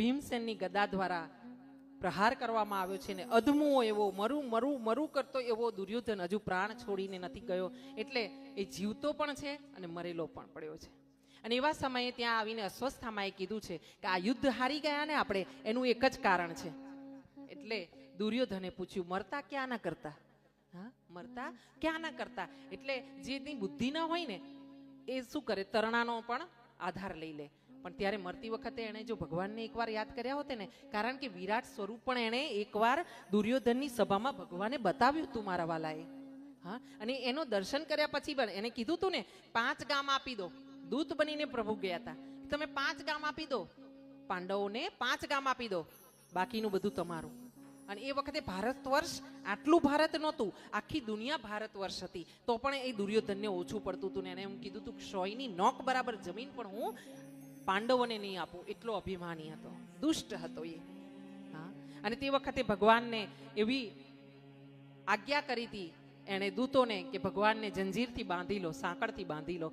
ભીમસેનની ગદા દ્વારા પ્રહાર કરવામાં આવ્યો છે ને અધમુઓ એવો, મરું મરું મરું કરતો એવો દુર્યોધન હજુ પ્રાણ છોડીને નથી ગયો. એટલે એ જીવતો પણ છે અને મરેલો પણ પડ્યો છે. અને એવા સમયે ત્યાં આવીને અસ્વસ્થામાએ કીધું છે કે આ યુદ્ધ હારી ગયા ને આપણે, એનું એક જ કારણ છે. એટલે દુર્યોધને પૂછ્યું, મરતા ક્યાં ના કરતા? હા, મરતા ક્યાં ના કરતા? એટલે જેની બુદ્ધિ ના હોય ને, એ શું કરે? તરણાનો પણ આધાર લઈ લે. પણ ત્યારે મરતી વખતે એણે જો ભગવાનને એકવાર યાદ કર્યા હોત ને કારણ કે વિરાટ સ્વરૂપ પણ એણે એકવાર દુર્યોધનની સભામાં ભગવાને બતાવ્યું હતું મારા વાલાએ. હા, અને એનો દર્શન કર્યા પછી પણ એને કીધું હતું ને, પાંચ ગામ આપી દો. દૂત બનીને પ્રભુ ગયા હતા. તમે પાંચ ગામ આપી દો. પાંડવોને પાંચ ગામ આપી દો. બાકીનું બધું તમારું. અને એ વખતે ભારત વર્ષ આટલું ભારત નહોતું, આખી દુનિયા ભારત વર્ષ હતી. તો પણ એ દુર્યોધનને ઓછું પડતું હતું ને એને એમ કીધું હતું સોયની નોક બરાબર જમીન પણ હું પાંડવોને નહીં આપું, એટલો અભિમાની હતો, દુષ્ટ હતો એ. હા? અને તે વખતે ભગવાનને એવી આજ્ઞા કરી હતી, એણે દૂતોને કે ભગવાનને જંજીરથી બાંધી લો, સાંકળથી બાંધી લો.